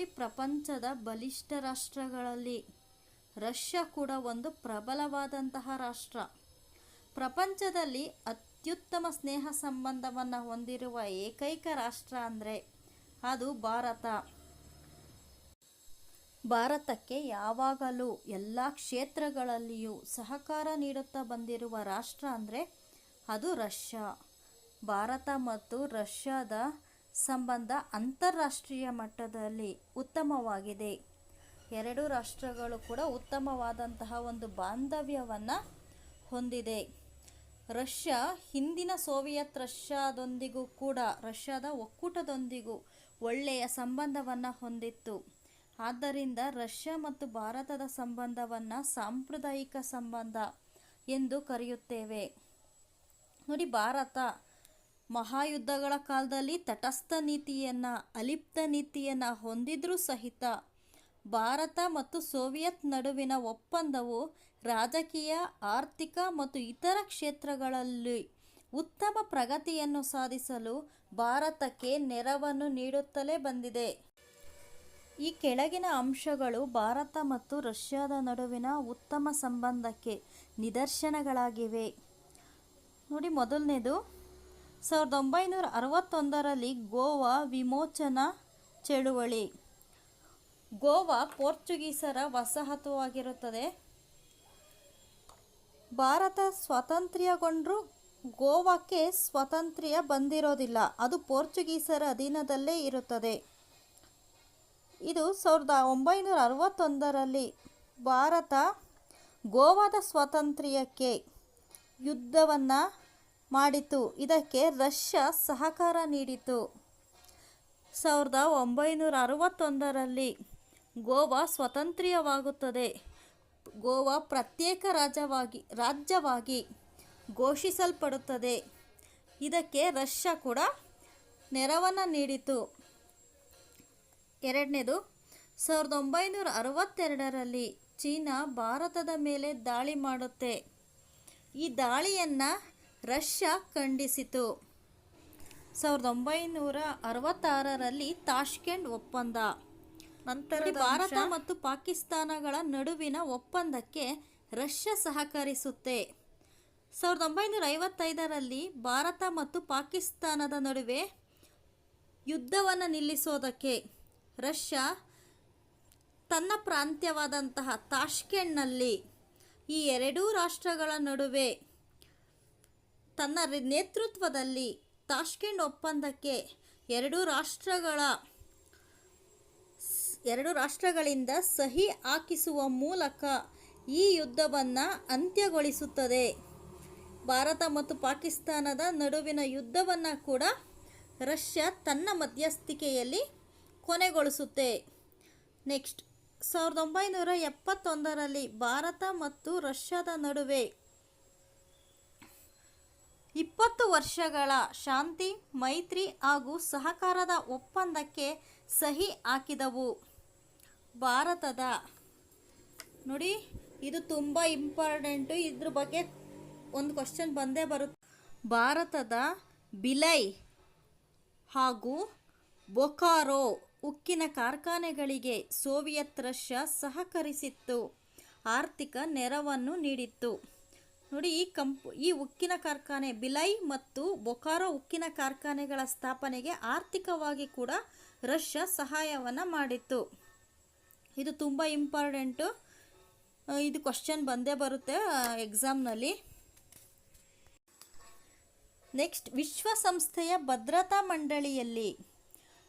ನೋಡಿ ಪ್ರಪಂಚದ ಬಲಿಷ್ಠ ರಾಷ್ಟ್ರಗಳಲ್ಲಿ ರಷ್ಯಾ ಕೂಡ ಒಂದು ಪ್ರಬಲವಾದಂತಹ ರಾಷ್ಟ್ರ. ಪ್ರಪಂಚದಲ್ಲಿ ಅತ್ಯುತ್ತಮ ಸ್ನೇಹ ಸಂಬಂಧವನ್ನು ಹೊಂದಿರುವ ಏಕೈಕ ರಾಷ್ಟ್ರ ಅಂದರೆ ಅದು ಭಾರತ. ಭಾರತಕ್ಕೆ ಯಾವಾಗಲೂ ಎಲ್ಲ ಕ್ಷೇತ್ರಗಳಲ್ಲಿಯೂ ಸಹಕಾರ ನೀಡುತ್ತಾ ಬಂದಿರುವ ರಾಷ್ಟ್ರ ಅಂದರೆ ಅದು ರಷ್ಯಾ. ಭಾರತ ಮತ್ತು ರಷ್ಯಾದ ಸಂಬಂಧ ಅಂತಾರಾಷ್ಟ್ರೀಯ ಮಟ್ಟದಲ್ಲಿ ಉತ್ತಮವಾಗಿದೆ. ಎರಡು ರಾಷ್ಟ್ರಗಳು ಕೂಡ ಉತ್ತಮವಾದಂತಹ ಒಂದು ಬಾಂಧವ್ಯವನ್ನು ಹೊಂದಿದೆ. ರಷ್ಯಾ, ಹಿಂದಿನ ಸೋವಿಯತ್ ರಷ್ಯಾದೊಂದಿಗೂ ಕೂಡ, ರಷ್ಯಾದ ಒಕ್ಕೂಟದೊಂದಿಗೂ ಒಳ್ಳೆಯ ಸಂಬಂಧವನ್ನು ಹೊಂದಿತ್ತು. ಆದ್ದರಿಂದ ರಷ್ಯಾ ಮತ್ತು ಭಾರತದ ಸಂಬಂಧವನ್ನು ಸಾಂಪ್ರದಾಯಿಕ ಸಂಬಂಧ ಎಂದು ಕರೆಯುತ್ತೇವೆ. ನೋಡಿ, ಭಾರತ ಮಹಾಯುದ್ಧಗಳ ಕಾಲದಲ್ಲಿ ತಟಸ್ಥ ನೀತಿಯನ್ನು, ಅಲಿಪ್ತ ನೀತಿಯನ್ನು ಹೊಂದಿದ್ರೂ ಸಹಿತ ಭಾರತ ಮತ್ತು ಸೋವಿಯತ್ ನಡುವಿನ ಒಪ್ಪಂದವು ರಾಜಕೀಯ, ಆರ್ಥಿಕ ಮತ್ತು ಇತರ ಕ್ಷೇತ್ರಗಳಲ್ಲಿ ಉತ್ತಮ ಪ್ರಗತಿಯನ್ನು ಸಾಧಿಸಲು ಭಾರತಕ್ಕೆ ನೆರವನ್ನು ನೀಡುತ್ತಲೇ ಬಂದಿದೆ. ಈ ಕೆಳಗಿನ ಅಂಶಗಳು ಭಾರತ ಮತ್ತು ರಷ್ಯಾದ ನಡುವಿನ ಉತ್ತಮ ಸಂಬಂಧಕ್ಕೆ ನಿದರ್ಶನಗಳಾಗಿವೆ. ನೋಡಿ ಮೊದಲನೇದು. ಸಾವಿರದ ಒಂಬೈನೂರ ಅರವತ್ತೊಂದರಲ್ಲಿ ಗೋವಾ ವಿಮೋಚನಾ ಚಳುವಳಿ. ಗೋವಾ ಪೋರ್ಚುಗೀಸರ ವಸಾಹತುವಾಗಿರುತ್ತದೆ. ಭಾರತ ಸ್ವಾತಂತ್ರ್ಯಗೊಂಡರೂ ಗೋವಾಕ್ಕೆ ಸ್ವಾತಂತ್ರ್ಯ ಬಂದಿರೋದಿಲ್ಲ. ಅದು ಪೋರ್ಚುಗೀಸರ ಅಧೀನದಲ್ಲೇ ಇರುತ್ತದೆ. ಇದು ಸಾವಿರದ ಒಂಬೈನೂರ ಅರವತ್ತೊಂದರಲ್ಲಿ ಭಾರತ ಗೋವಾದ ಸ್ವಾತಂತ್ರ್ಯಕ್ಕೆ ಯುದ್ಧವನ್ನು ಮಾಡಿತು. ಇದಕ್ಕೆ ರಷ್ಯಾ ಸಹಕಾರ ನೀಡಿತು. ಸಾವಿರದ ಒಂಬೈನೂರ ಅರವತ್ತೊಂದರಲ್ಲಿ ಗೋವಾ ಸ್ವತಂತ್ರವಾಗುತ್ತದೆ ಗೋವಾ ಪ್ರತ್ಯೇಕ ರಾಜ್ಯವಾಗಿ ರಾಜ್ಯವಾಗಿ ಘೋಷಿಸಲ್ಪಡುತ್ತದೆ. ಇದಕ್ಕೆ ರಷ್ಯಾ ಕೂಡ ನೆರವನ್ನು ನೀಡಿತು. ಎರಡನೇದು, ಸಾವಿರದ ಒಂಬೈನೂರ ಅರವತ್ತೆರಡರಲ್ಲಿ ಚೀನಾ ಭಾರತದ ಮೇಲೆ ದಾಳಿ ಮಾಡುತ್ತೆ. ಈ ದಾಳಿಯನ್ನು ರಷ್ಯಾ ಖಂಡಿಸಿತು. ಸಾವಿರದ ಒಂಬೈನೂರ ಅರವತ್ತಾರರಲ್ಲಿ ತಾಷ್ಕೆಂಡ್ ಒಪ್ಪಂದ. ನಂತರ ಭಾರತ ಮತ್ತು ಪಾಕಿಸ್ತಾನಗಳ ನಡುವಿನ ಒಪ್ಪಂದಕ್ಕೆ ರಷ್ಯಾ ಸಹಕರಿಸುತ್ತೆ. ಸಾವಿರದ ಒಂಬೈನೂರ ಐವತ್ತೈದರಲ್ಲಿ ಭಾರತ ಮತ್ತು ಪಾಕಿಸ್ತಾನದ ನಡುವೆ ಯುದ್ಧವನ್ನು ನಿಲ್ಲಿಸೋದಕ್ಕೆ ರಷ್ಯಾ ತನ್ನ ಪ್ರಾಂತ್ಯವಾದಂತಹ ತಾಷ್ಕೆಂಡ್ನಲ್ಲಿ ಈ ಎರಡೂ ರಾಷ್ಟ್ರಗಳ ನಡುವೆ ತನ್ನ ನೇತೃತ್ವದಲ್ಲಿ ತಾಷ್ಕೆಂಡ್ ಒಪ್ಪಂದಕ್ಕೆ ಎರಡು ರಾಷ್ಟ್ರಗಳ ಎರಡು ರಾಷ್ಟ್ರಗಳಿಂದ ಸಹಿ ಹಾಕಿಸುವ ಮೂಲಕ ಈ ಯುದ್ಧವನ್ನು ಅಂತ್ಯಗೊಳಿಸುತ್ತದೆ. ಭಾರತ ಮತ್ತು ಪಾಕಿಸ್ತಾನದ ನಡುವಿನ ಯುದ್ಧವನ್ನು ಕೂಡ ರಷ್ಯಾ ತನ್ನ ಮಧ್ಯಸ್ಥಿಕೆಯಲ್ಲಿ ಕೊನೆಗೊಳಿಸುತ್ತೆ. ನೆಕ್ಸ್ಟ್, ಸಾವಿರದ ಒಂಬೈನೂರ ಎಪ್ಪತ್ತೊಂದರಲ್ಲಿ ಭಾರತ ಮತ್ತು ರಷ್ಯಾದ ನಡುವೆ ಇಪ್ಪತ್ತು ವರ್ಷಗಳ ಶಾಂತಿ, ಮೈತ್ರಿ ಹಾಗೂ ಸಹಕಾರದ ಒಪ್ಪಂದಕ್ಕೆ ಸಹಿ ಹಾಕಿದವು. ಭಾರತದ ನೋಡಿ, ಇದು ತುಂಬ ಇಂಪಾರ್ಟೆಂಟು ಇದ್ರ ಬಗ್ಗೆ ಒಂದು ಕ್ವಶನ್ ಬಂದೇ ಬರುತ್ತೆ. ಭಾರತದ ಬಿಲೈ ಹಾಗೂ ಬೊಕಾರೋ ಉಕ್ಕಿನ ಕಾರ್ಖಾನೆಗಳಿಗೆ ಸೋವಿಯತ್ ರಷ್ಯಾ ಸಹಕರಿಸಿತ್ತು. ಆರ್ಥಿಕ ನೆರವನ್ನು ನೀಡಿತ್ತು. ನೋಡಿ, ಈ ಕಂಪ್, ಈ ಉಕ್ಕಿನ ಕಾರ್ಖಾನೆ ಬಿಲೈ ಮತ್ತು ಬೊಕಾರೋ ಉಕ್ಕಿನ ಕಾರ್ಖಾನೆಗಳ ಸ್ಥಾಪನೆಗೆ ಆರ್ಥಿಕವಾಗಿ ಕೂಡ ರಷ್ಯಾ ಸಹಾಯವನ್ನು ಮಾಡಿತ್ತು. ಇದು ತುಂಬ ಇಂಪಾರ್ಟೆಂಟು. ಇದು ಕ್ವಶನ್ ಬಂದೇ ಬರುತ್ತೆ ಎಕ್ಸಾಮ್ನಲ್ಲಿ. ನೆಕ್ಸ್ಟ್, ವಿಶ್ವಸಂಸ್ಥೆಯ ಭದ್ರತಾ ಮಂಡಳಿಯಲ್ಲಿ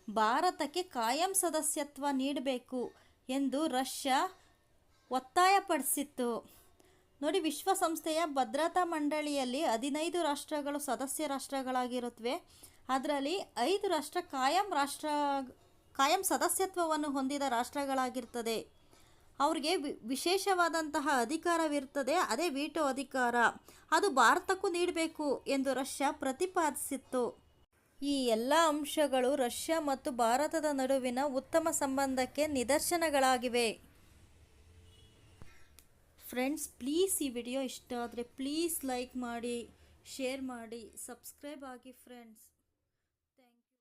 ಭಾರತಕ್ಕೆ ಕಾಯಂ ಸದಸ್ಯತ್ವ ನೀಡಬೇಕು ಎಂದು ರಷ್ಯಾ ಒತ್ತಾಯಪಡಿಸಿತ್ತು. ನೋಡಿ, ವಿಶ್ವಸಂಸ್ಥೆಯ ಭದ್ರತಾ ಮಂಡಳಿಯಲ್ಲಿ ಹದಿನೈದು ರಾಷ್ಟ್ರಗಳು ಸದಸ್ಯ ರಾಷ್ಟ್ರಗಳಾಗಿರುತ್ತವೆ. ಅದರಲ್ಲಿ ಐದು ರಾಷ್ಟ್ರ ಕಾಯಂ ರಾಷ್ಟ್ರ, ಕಾಯಂ ಸದಸ್ಯತ್ವವನ್ನು ಹೊಂದಿದ ರಾಷ್ಟ್ರಗಳಾಗಿರ್ತದೆ. ಅವ್ರಿಗೆ ವಿಶೇಷವಾದಂತಹ ಅಧಿಕಾರವಿರ್ತದೆ. ಅದೇ ವೀಟೋ ಅಧಿಕಾರ. ಅದು ಭಾರತಕ್ಕೂ ನೀಡಬೇಕು ಎಂದು ರಷ್ಯಾ ಪ್ರತಿಪಾದಿಸಿತ್ತು. ಈ ಎಲ್ಲ ಅಂಶಗಳು ರಷ್ಯಾ ಮತ್ತು ಭಾರತದ ನಡುವಿನ ಉತ್ತಮ ಸಂಬಂಧಕ್ಕೆ ನಿದರ್ಶನಗಳಾಗಿವೆ. ಫ್ರೆಂಡ್ಸ್ ಪ್ಲೀಸ್ ಈ ವಿಡಿಯೋ ಇಷ್ಟ ಆದರೆ ಪ್ಲೀಸ್ ಲೈಕ್ ಮಾಡಿ ಶೇರ್ ಮಾಡಿ ಸಬ್ಸ್ಕ್ರೈಬ್ ಆಗಿ ಫ್ರೆಂಡ್ಸ್